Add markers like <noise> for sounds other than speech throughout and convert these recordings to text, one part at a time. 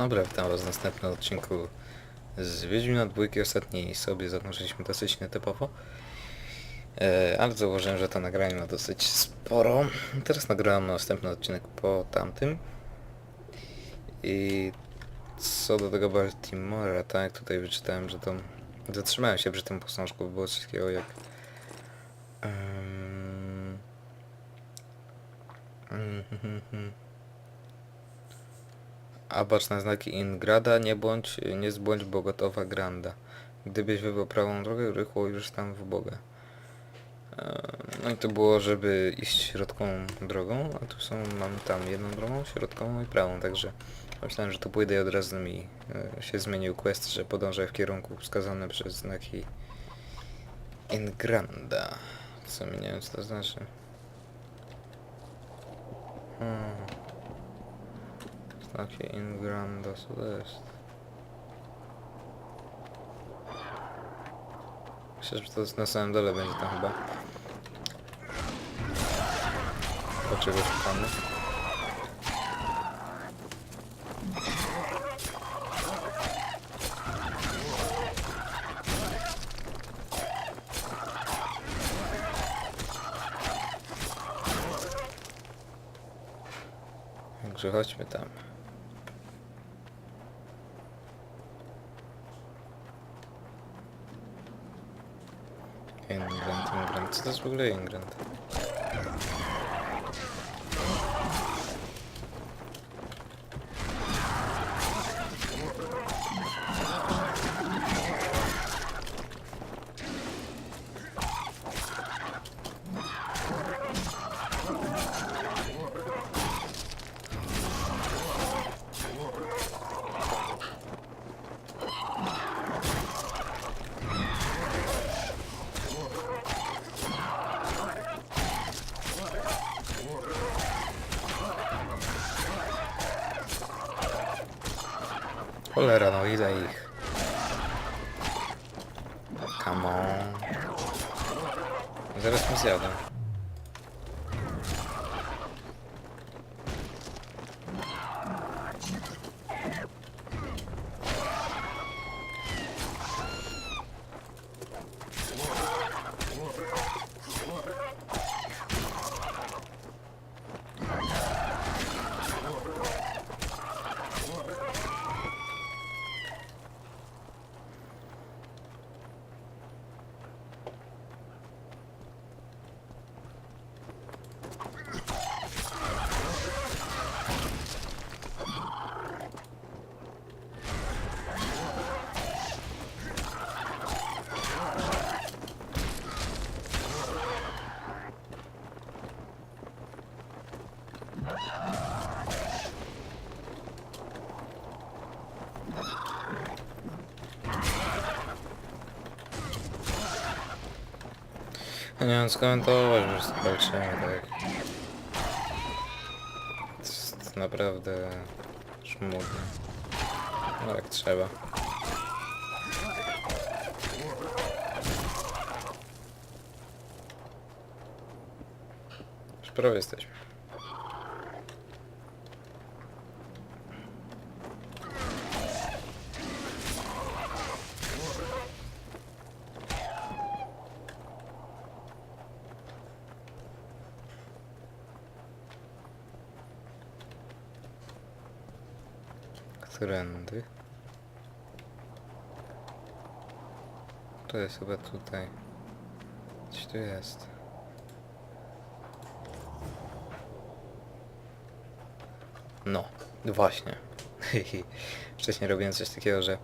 Dobra, witam was w następnym odcinku z Wiedźmina dwójki. Ostatni sobie zanurzyliśmy dosyć nietypowo. E, ale zauważyłem, że to nagranie ma dosyć sporo. Teraz nagrałem następny odcinek po tamtym. I co do tego Baltimora, tak, tutaj wyczytałem, że to... Zatrzymałem się przy tym posążku, było coś jak... Um, patrz na znaki Ingrada, nie bądź, nie zbądź Granda. Gdybyś wybrał prawą drogę, rychło już tam w Bogę. Eee, No i to było, żeby iść środkową drogą, a tu są, mam tam jedną drogą, środkową i prawą, także myślałem, że tu pójdę i od razu mi e, się zmienił quest, że podążaj w kierunku wskazanym przez znaki Ingranda. Co mi nie wiem co to znaczy. Hmm. Co to jest? Myślę, że to jest na samym dole będzie tam chyba. Po czego szukamy? Także chodźmy tam. Ingrand, Ingrand. Co to jest w ogóle Ingrand? Cholera, no ile ich? Come on. Zaraz mi zjadę. Nie mam skomentować, że walczymy tak. To jest naprawdę żmudne. No jak trzeba. Już prawie jesteśmy. To jest chyba tutaj. Coś tu jest. No, właśnie. <laughs> Wcześniej robiłem coś takiego, że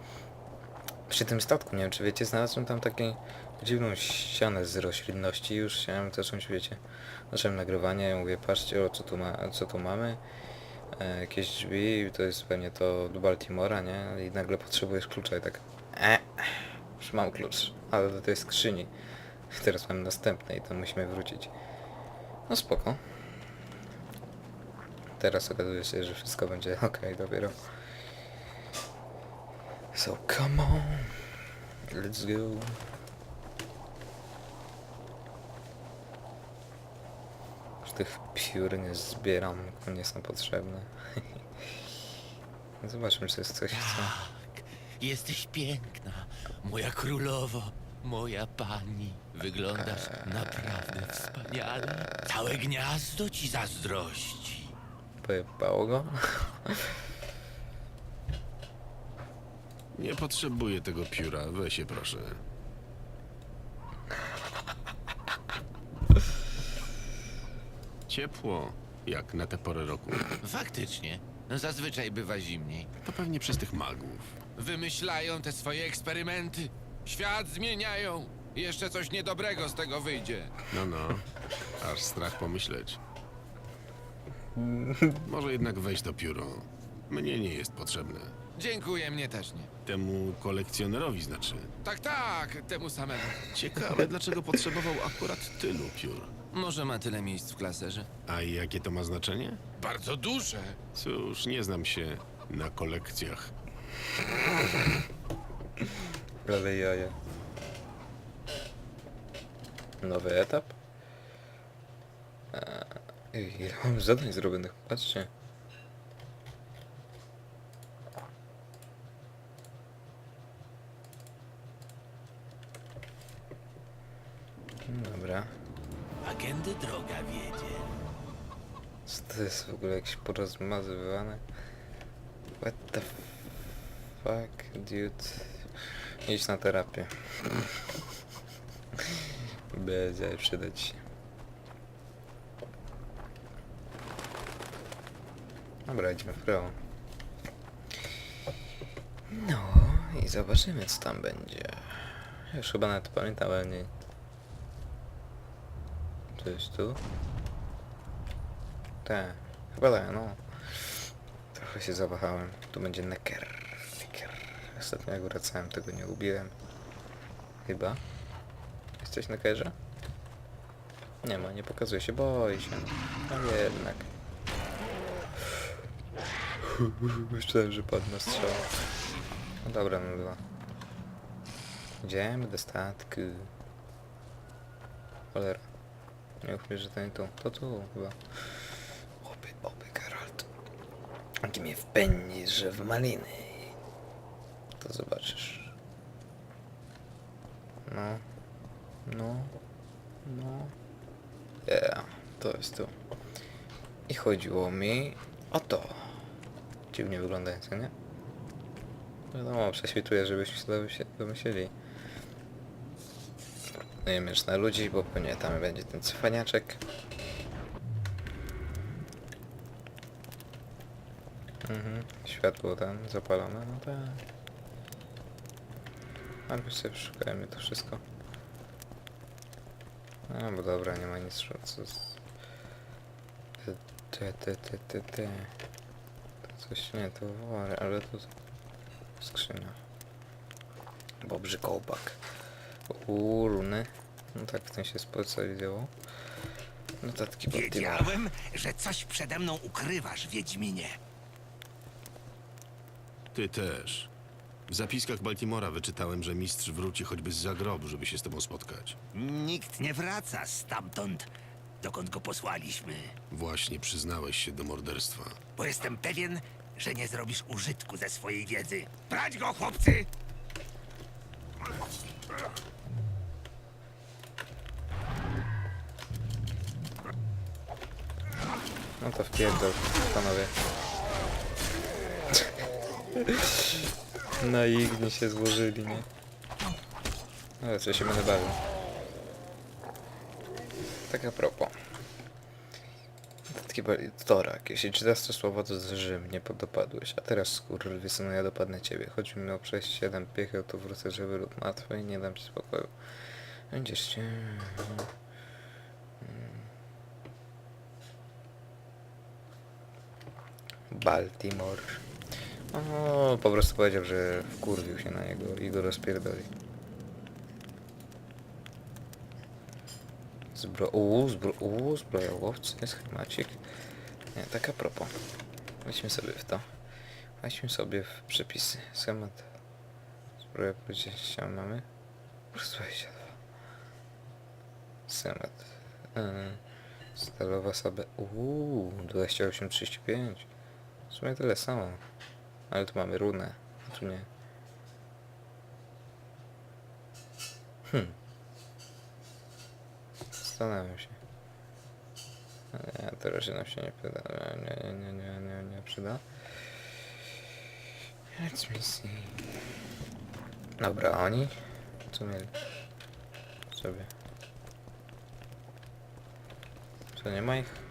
przy tym statku, nie wiem czy wiecie, znalazłem tam taką dziwną ścianę z roślinności już chciałem zacząć, wiecie, zacząłem nagrywanie mówię, patrzcie, o co tu, ma, co tu mamy e, jakieś drzwi, to jest pewnie to do Baltimora, nie? I nagle potrzebujesz klucza i tak już mam klucz, ale do tej skrzyni. Teraz mam następne i to musimy wrócić. No spoko. Teraz okazuje się, że wszystko będzie <laughs> ok dopiero. So come on, let's go. Już tych piór nie zbieram, nie są potrzebne. <laughs> Zobaczmy, czy jest coś, co... Tak, jesteś piękna, moja królowo, moja pani. Wyglądasz naprawdę wspaniale. Całe gniazdo ci zazdrości. Pojebało go? Nie potrzebuję tego pióra, weź je proszę. Ciepło, jak na tę porę roku. Faktycznie, zazwyczaj bywa zimniej. To pewnie przez tych magów. Wymyślają te swoje eksperymenty. Świat zmieniają. Jeszcze coś niedobrego z tego wyjdzie. No, no, aż strach pomyśleć. <laughs> Może jednak weź to pióro. Mnie nie jest potrzebne. Dziękuję, mnie też nie. Temu kolekcjonerowi znaczy. Tak, tak, temu samemu. Ciekawe, dlaczego potrzebował akurat tylu piór. Może ma tyle miejsc w klaserze? A jakie to ma znaczenie? Bardzo duże. Cóż, nie znam się na kolekcjach. Ale jaja. Nowy etap? Eee, ile mam zadań zrobionych? Patrzcie. Ogóle jakieś porozmazywane? What the fuck, dude? Idź na terapię. <laughs> Będzie przydać się. Dobra, idźmy w prawo. No i zobaczymy co tam będzie. Już chyba nawet pamiętam, ale nie... Co jest tu? Tak, chyba tak, no. Trochę się zawahałem. Tu będzie Necker. Necker. Ostatnio jak wracałem, tego nie ubiłem. Chyba. Jesteś na kerze? Nie ma, nie pokazuje się, boi się. No jednak. <laughs> Myślałem, że padł na strzał. No dobra, no była. Idziemy do statku. Cholera. Nie ufam, że to nie tu. To tu chyba. Jaki mnie wpędzi, że w maliny. To zobaczysz. No. No. No. Yeah, to jest tu. I chodziło mi o to. Dziwnie wyglądające, nie? Wiadomo, prześwituję, żebyśmy się domyśle- domyśleli. No na ludzi, bo pewnie tam będzie ten cwaniaczek. Mhm, światło tam zapalone, no tak. A my sobie przeszukajmy to wszystko. No bo dobra, nie ma nic co z... Te, te, te, te, te. To coś nie, to wory, ale to skrzynia. Bobrzy kołbak. Uuu, runy. No tak w tym się specjalizował. Notatki Baltimore. Wiedziałem, że coś przede mną ukrywasz, Wiedźminie. Ty też. W zapiskach Baltimora wyczytałem, że mistrz wróci choćby z zagrobu, żeby się z tobą spotkać. Nikt nie wraca stamtąd, dokąd go posłaliśmy, Właśnie przyznałeś się do morderstwa. bo jestem pewien, że nie zrobisz użytku ze swojej wiedzy. Brać go, chłopcy! No to wpierdol, panowie. Na igni się złożyli, nie? No, co się będę bawił. Tak a propos. Taki Torak, jeśli czytasz to słowo, to że mnie dopadłeś, a teraz skurwysynu ja dopadnę ciebie. Choć mi o przejść siedem piechał, to wrócę żywy lub martwy i nie dam ci spokoju. Będziesz się... Baltimore. O, po prostu powiedział, że wkurwił się na niego i go rozpierdoli. Zbro... Uuu, zbro... Uuu, zbroja łowcy, schemacik. Nie, tak a propos. Weźmy sobie w to. Weźmy sobie w przepisy. Schemat. Zbroja tam mamy. Plus 22. Schemat. Yy, stalowa sobie. Uuu, 28,35. W sumie tyle samo. Ale tu mamy runę. A tu nie. Hmm. Zastanawiam się. Nie, to raczej nam się nie przyda. Nie, nie, nie, nie, nie, nie przyda. Let's see. Dobra, oni? Co mieli? Sobie. Co, nie ma ich?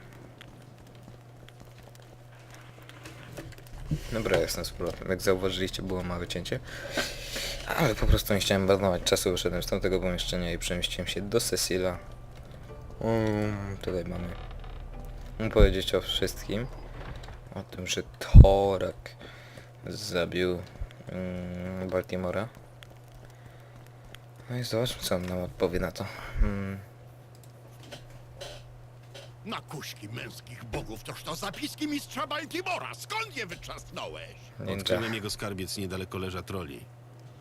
Dobra, jestem z powrotem. Jak zauważyliście, było małe cięcie. Ale po prostu nie chciałem marnować czasu, wyszedłem z tamtego pomieszczenia i przemieściłem się do Cecila. Um, tutaj mamy Mam powiedzieć o wszystkim. O tym, że Torak zabił mm, Baltimora. No i zobaczmy, co on nam odpowie na to. Mm, Na kuśki męskich bogów toż to zapiski mistrza Baltimora. Skąd je wyczasnąłeś? Odkryłem jego skarbiec niedaleko leża troli.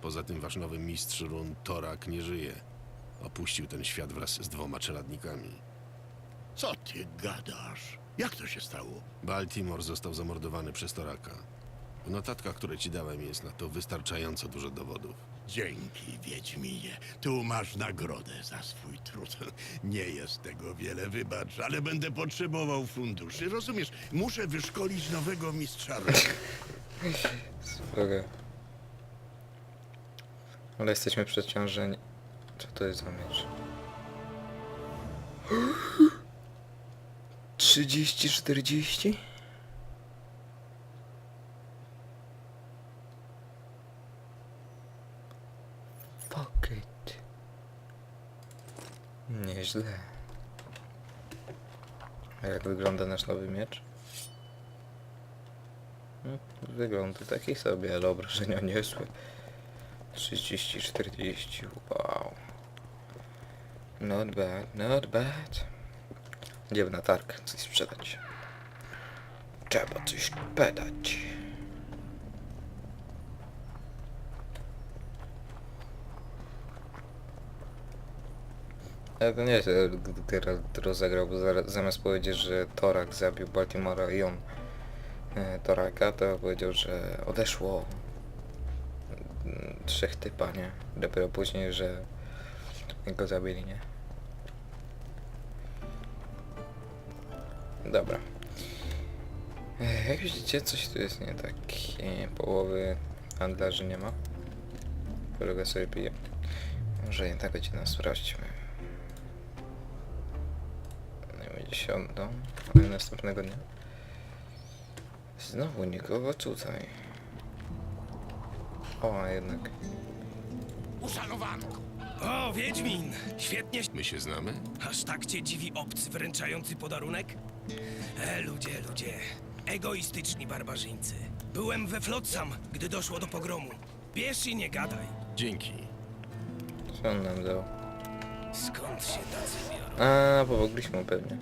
Poza tym wasz nowy mistrz run Torak nie żyje. Opuścił ten świat wraz z dwoma czeladnikami. Co ty gadasz? Jak to się stało? Baltimore został zamordowany przez Toraka. W notatkach, które ci dałem, jest na to wystarczająco dużo dowodów. Dzięki, Wiedźminie. Tu masz nagrodę za swój trud. Nie jest tego wiele, wybacz, ale będę potrzebował funduszy. Rozumiesz, muszę wyszkolić nowego mistrza roku. Spoko. Ale jesteśmy przeciążeni. Co to jest za miecz? <gasps> 30, Nieźle. A jak wygląda nasz nowy miecz? No, Wygląda taki sobie, ale obrażenia niezłe. 30-40, wow. Not bad, not bad. Idziemy na targ, coś sprzedać. Trzeba coś sprzedać. Ale to nie e, gdy teraz rozegrał, bo zamiast powiedzieć, że Torak zabił Baltimora i on e, Toraka, to powiedział, że odeszło mm, trzech typa, nie? Dopiero później, że go zabili, nie? Dobra. E, Jak widzicie, coś tu jest nie tak. E, Połowy handlarzy nie ma. Kolega sobie pije. Może nie tak godzinę sprawdźmy. Siądą, ale następnego dnia. Znowu nikogo tutaj. O, a jednak. Uszanowanko! O, Wiedźmin! Świetnie, My się znamy? aż tak cię dziwi obcy wręczający podarunek? E, ludzie, ludzie. Egoistyczni barbarzyńcy. Byłem we Flotsam, gdy doszło do pogromu. Bierz i nie gadaj. Dzięki. Co on nam dał? Skąd się tacy biorą? A, pomogliśmy pewnie.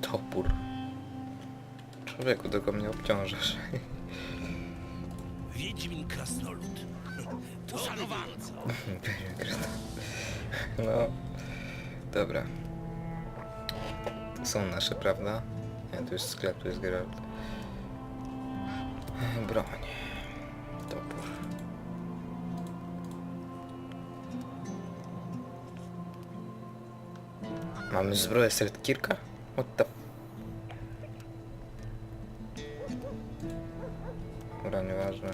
Topór. Człowieku, tylko mnie obciążasz. Wiedźmin krasnolud. Uszanowanco! <laughs> No, dobra. To są nasze, prawda? Nie, tu jest sklep, tu jest Geralt. Broń. Topór. Mamy zbroję Seltkirka? What the... Dobra, nieważne.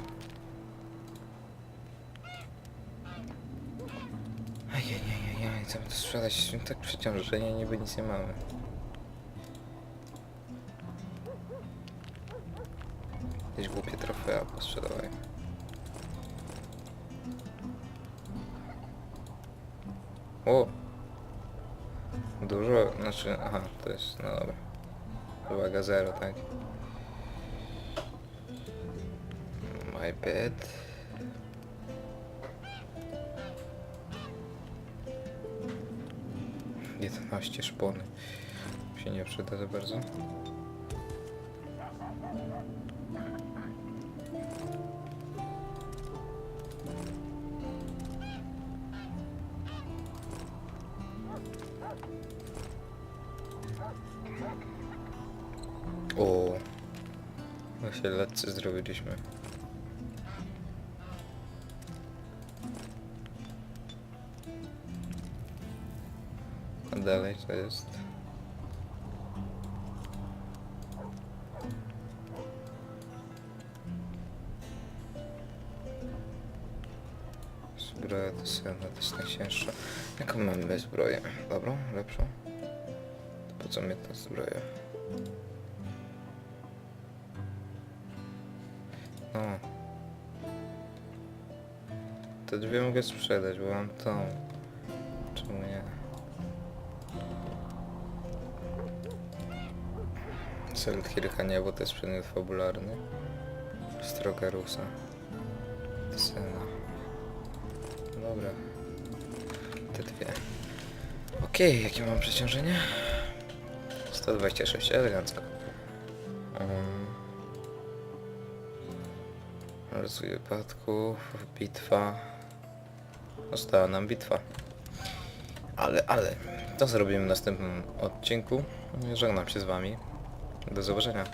Ajajajajaj, co by to sprzedać? Tak przeciążenie, niby nic nie mamy. Jakieś głupie trofea posprzedawaj. O! Dużo, znaczy, aha, to jest, no dobra. Uwaga, zero, tak? My bad. Jedenaście szpony. Się nie przyda za bardzo. O, Właśnie lekcje zrobiliśmy. A dalej to jest... Zbroja to jedna, to jest najcięższa. Jaką mamy zbroję? Dobrą? Lepszą? Po co mnie ta zbroja? Te dwie mogę sprzedać, bo mam tą. Czemu nie? Celut Hirka nie, bo to jest przedmiot fabularny. Stroga Rusa. Cena. Dobra. Te dwie. Okej, jakie mam przeciążenie? 126, elegancko. Um, rozwój wypadków, bitwa. Została nam bitwa. Ale, ale, to zrobimy w następnym odcinku. Żegnam się z wami. Do zobaczenia.